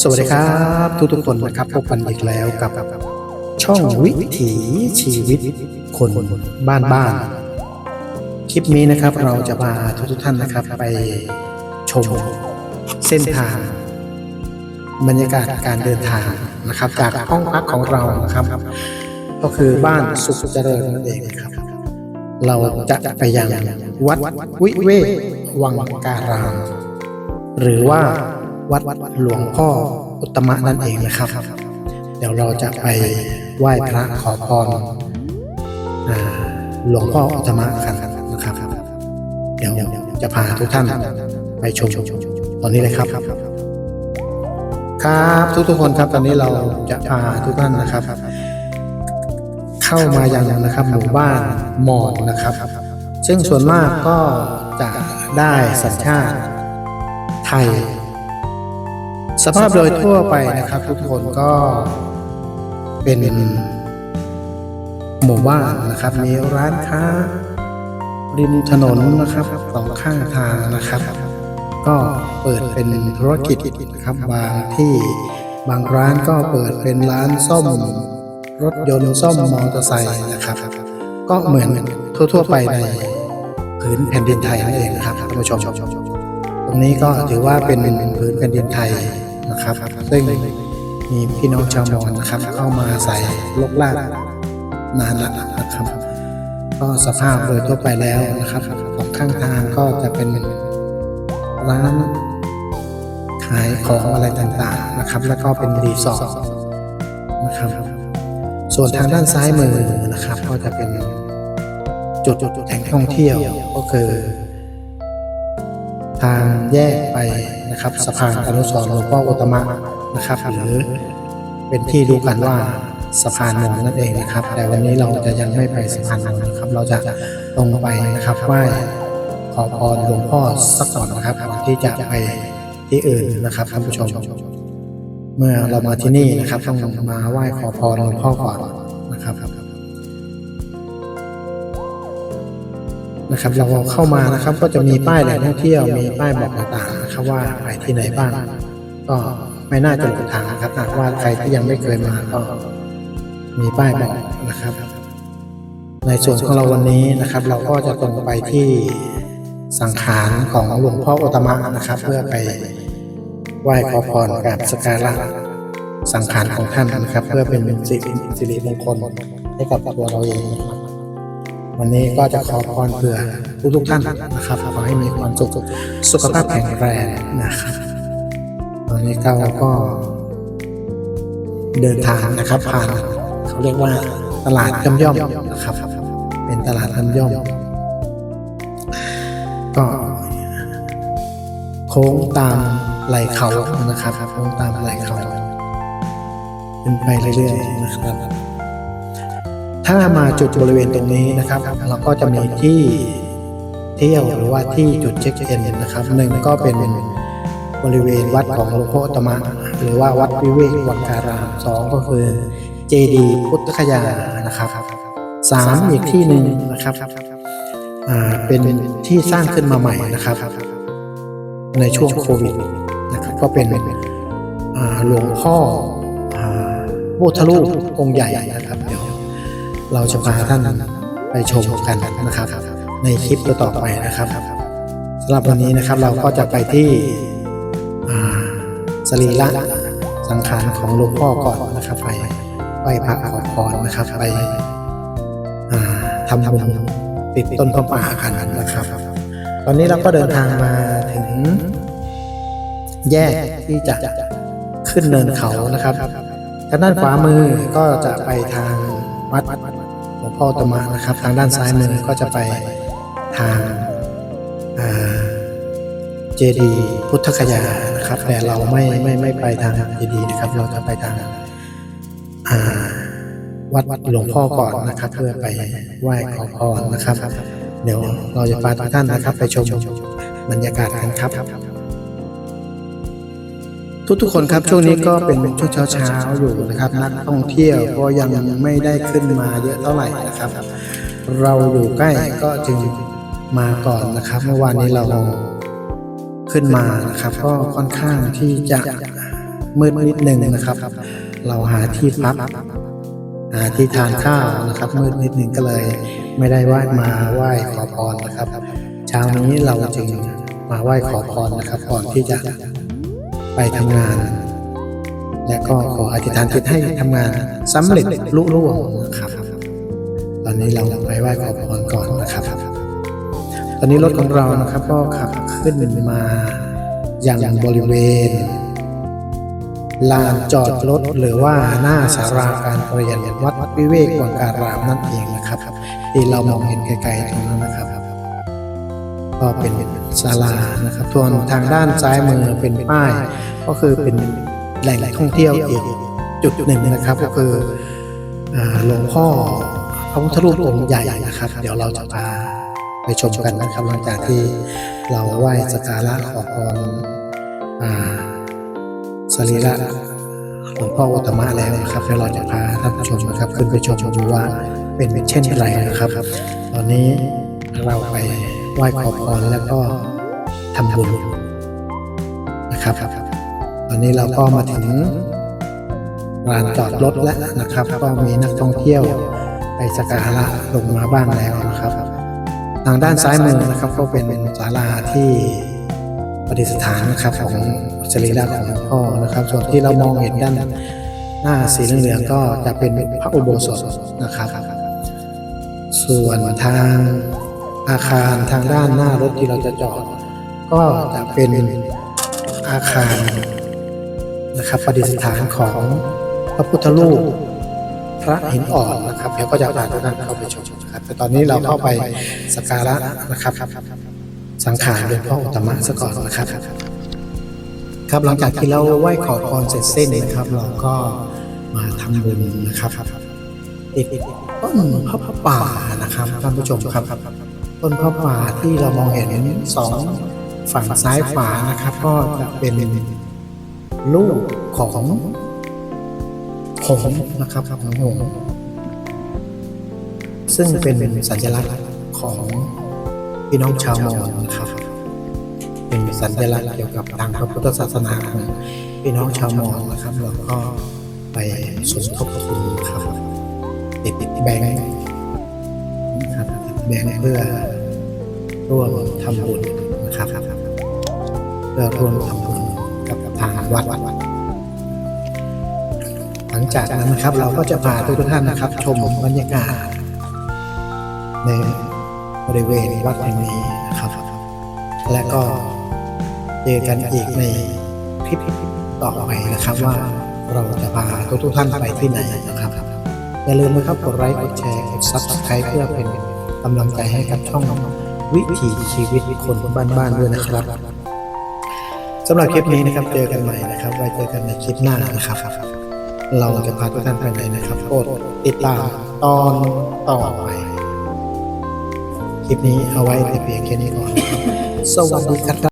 สวัสดีครับทุกทุกคนนะครับพบกันอีกแล้วกับ ช่องวิถีชีวิตคนบ้านบ้านคลิปนี้นะครับเราจะพาทุกทุกท่านนะครับไปชมเส้นทาง บรรยากาศการเดินทางนะครับ จากห้องพักของเรานะครับ ก็คือบ้านสุขเจริญนั่นเองครับ เราจะไปยังวัดวิเวกวังการามหรือว่า วัดหลวงพ่ออุตมะนั่นเองนะครับ เดี๋ยวเราจะไปไหว้พระขอพรหลวงพ่ออุตมะกันนะครับ เดี๋ยวจะพาทุกท่านไปชมตอนนี้เลยครับ ครับทุกๆคนครับตอนนี้เราจะพาทุกท่านนะครับ เข้ามายังนะครับหมู่บ้านมอญนะครับ ซึ่งส่วนมากก็จะได้สัญชาติไทย สภาพโดยทั่วไปนะครับ ทุกคนก็เป็นหมู่บ้านนะครับ มีร้านค้า ริมถนนนะครับสองข้างทางนะครับ ก็เปิดเป็นธุรกิจนะครับบางที่บางร้านก็เปิดเป็นร้านซ่อม รถยนต์ซ่อมมอเตอร์ไซค์นะครับ ก็เหมือนทั่ว ๆ ไปในผืนแผ่นดินไทยนั่นเองนะครับท่านผู้ชมตรงนี้ก็ถือว่าเป็นผืนแผ่นดินไทย นะครับ ซึ่งมีพี่น้องชาวมอญนะครับ เข้ามาอาศัยลกลากนานแล้วนะครับ ก็สภาพโดยทั่วไปแล้วนะครับสองข้างทางก็จะเป็นร้านขายของอะไรต่างๆนะครับ แล้วก็เป็นรีสอร์ทนะครับ ส่วนทางด้านซ้ายมือนะครับ ก็จะเป็นจุดแหล่งท่องเที่ยวก็คือ ทางแยกไปนะครับสะพานอนุสรณ์หลวงพ่ออุตมะนะครับ หรือเป็นที่รู้กันว่าสะพานมอญนั่นเองนะครับ แต่วันนี้เราจะยังไม่ไปสะพานมอญนะครับ เราจะตรงไปนะครับไหว้ขอพรหลวงพ่อสักก่อนนะครับก่อนที่จะไปที่อื่นนะครับท่านผู้ชม เมื่อเรามาที่นี่นะครับต้องมาไหว้ขอพรหลวงพ่อก่อนนะครับ นะครับ เราเข้ามานะครับก็จะมีป้ายแหล่งท่องเที่ยวมีป้ายบอกต่างๆนะครับว่าไปที่ไหนบ้างก็ไม่น่าจะหลงทางนะครับหากว่าใครที่ยังไม่เคยมาก็มีป้ายบอกนะครับ ในส่วนของเราวันนี้นะครับ เราก็จะตรงไปที่สังขารของหลวงพ่ออุตมะนะครับ เพื่อไปไหว้ขอพรกับสกการะสังขารของท่านนะครับ เพื่อเป็นสิริสิริมงคลให้กับตัวเราเองนะครับ วันนี้ก็จะขอพรเผื่อทุกทุกๆท่านนะครับ ขอให้มีความสุขสุขภาพแข็งแรงนะครับตอนนี้เราก็ เดินทางนะครับ ผ่านเขาเรียกว่าตลาดย่อมย่อมนะครับ เป็นตลาดย่อมย่อมก็โค้งตามไหลเขานะครับโค้งตามไหลเขาเป็นไปเรื่อยๆนะครับ ถ้ามาจุดบริเวณตรงนี้นะครับ เราก็จะมีที่เที่ยวหรือว่าที่จุดเช็คอินนะครับหนึ่งก็เป็นบริเวณวัดของหลวงพ่อตมะหรือว่าวัดวิเวกวังการามสองก็คือเจดีพุทธคยานะครับสามอีกที่หนึ่งนะครับเป็นที่สร้างขึ้นมาใหม่นะครับ ในช่วงโควิดนะครับก็เป็นหลวงพ่ออ่าพุทธรูปองค์ใหญ่นะครับเดี๋ยว เราจะพาท่านไปชมกันนะครับ ในคลิปต่อไปนะครับสำหรับวันนี้นะครับเราก็จะไปที่สรีระสังขารของหลวงพ่อก่อนนะครับ ไปไหว้พระขอพรนะครับ ไปอ่าทำบุญติดต้นพระป่ากันนะครับ ตอนนี้เราก็เดินทางมาถึง แยกที่จะขึ้นเนินเขานะครับทางด้านขวามือก็จะไปทางวัด งพ่อตมะนะครับ ทางด้านซ้ายมือก็จะไปทางเจดีพุทธคยานะครับ แต่เราไม่ไม่ไม่ไปทางเจดีนะครับ เราจะไปทางอ่าวัดหลวงพ่อก่อนนะครับ เพื่อไปไหว้ขอพรนะครับ เดี๋ยวเราจะพาทุกท่านนะครับ ไปชมบรรยากาศกันครับ ทุกๆคนครับช่วงนี้ก็เป็นช่วงเช้าๆอยู่นะครับนักท่องเที่ยวก็ยังไม่ได้ขึ้นมาเยอะเท่าไหร่นะครับ เราอยู่ใกล้ก็จึงมาก่อนนะครับ เมื่อวานนี้เราขึ้นมานะครับ ก็ค่อนข้างที่จะมืดนิดหนึ่งนะครับ เราหาที่พักหาที่ทานข้าวนะครับ มืดนิดหนึ่งก็เลย ไม่ได้ไหว้มาไหว้ขอพรนะครับ เช้านี้เราจึงมาไหว้ขอพรนะครับก่อนที่จะ ไปทำงาน และก็ขออธิษฐานจิตให้ทำงานสำเร็จลุล่วงนะครับ ตอนนี้เราไปไหว้ขอพรก่อนนะครับ ตอนนี้รถของเรานะครับก็ขับขึ้นมาอยังบริเวณลานจอดรถหรือว่าหน้าสาราการประเรียนวัดวิเวกวังการามนั่นเองนะครับที่เรามองเห็นไกลๆตรงนั้นนะครับ ก็เป็นศาลานะครับส่วนทางด้านซ้ายมือเป็นป้าย ก็คือเป็นแหล่งท่องเที่ยวอีกจุดหนึ่งนะครับ ก็คือหลวงพ่อพระพุทธรูปองค์ใหญ่นะครับ เดี๋ยวเราจะพาไปชมกันนะครับหลังจากที่เราไหว้สักการะขอพรสรีระหลวงพ่ออุตตมะแล้วนะครับเดี๋ยวเราจะพาท่านผู้ชมนะครับ ขึ้นไปชมดูว่าเป็นเช่นไรนะครับ ตอนนี้เราไป ไหว้ขอพรแล้วก็ทำบุญนะครับ ตอนนี้เราก็มาถึงลานจอดรถแล้วนะครับ ก็มีนักท่องเที่ยวไปสักการะลงมาบ้างแล้วนะครับ ทางด้านซ้ายมือนะครับ ก็เป็นศาลาที่ประดิษฐานนะครับของสรีระของหลวงพ่อนะครับ ส่วนที่เรามองเห็นด้านหน้าสีเหลืองก็จะเป็นพระอุโบสถนะครับ ส่วนทาง อาคารทางด้านหน้ารถที่เราจะจอด ก็จะเป็นอาคารนะครับประดิษฐานของพระพุทธรูปพระหินอ่อนนะครับเดี๋ยวก็จะพาทุกท่านเข้าไปชมนะครับแต่ตอนนี้เราเข้าไปสักการะนะครับ สังขารหลวงพ่ออุตมะซะก่อนนะครับ ครับหลังจากที่เราไหว้ขอพรเสร็จสิ้นนะครับ เราก็มาทำบุญนะครับติดต้นพระป่านะครับท่านผู้ชมครับ ต้นพระป่าที่เรามองเห็นสองฝั่งซ้ายขวานะครับ ก็จะเป็นลูกของหงส์นะครับของหงส์ซึ่งเป็นสัญลักษณ์ของพี่น้องชาวมอญนะครับ เป็นสัญลักษณ์เกี่ยวกับทางพระพุทธศาสนาของพี่น้องชาวมอญนะครับเราก็ไปสมทบทุนครับติดแบงค์นะครับแบงค์เพื่อ ร่วมทำบุญนะครับเพื่อร่วมทำบุญกับทางวัดหลังจากนั้นนะครับ เราก็จะพาทุกท่านนะครับ ชมบรรยากาศในบริเวณวัดแห่งนี้นะครับ และก็เจอกันอีกในคลิปต่อไปนะครับว่าเราจะพาทุกทุกท่านไปที่ไหนนะครับ อย่าลืมนะครับกดไลค์กดแชร์กดซับสไครต์เพื่อเป็นกำลังใจให้กับช่อง วิถีชีวิตคนบ้านๆด้วยนะครับสำหรับคลิปนี้นะครับเจอกันใหม่นะครับไว้เจอกันในคลิปหน้านะครับ เราจะพาทุกท่านไปไหนนะครับโปรดติดตามตอนต่อไปคลิปนี้เอาไว้แต่เพียงแค่นี้ก่อน สวัสดีครับ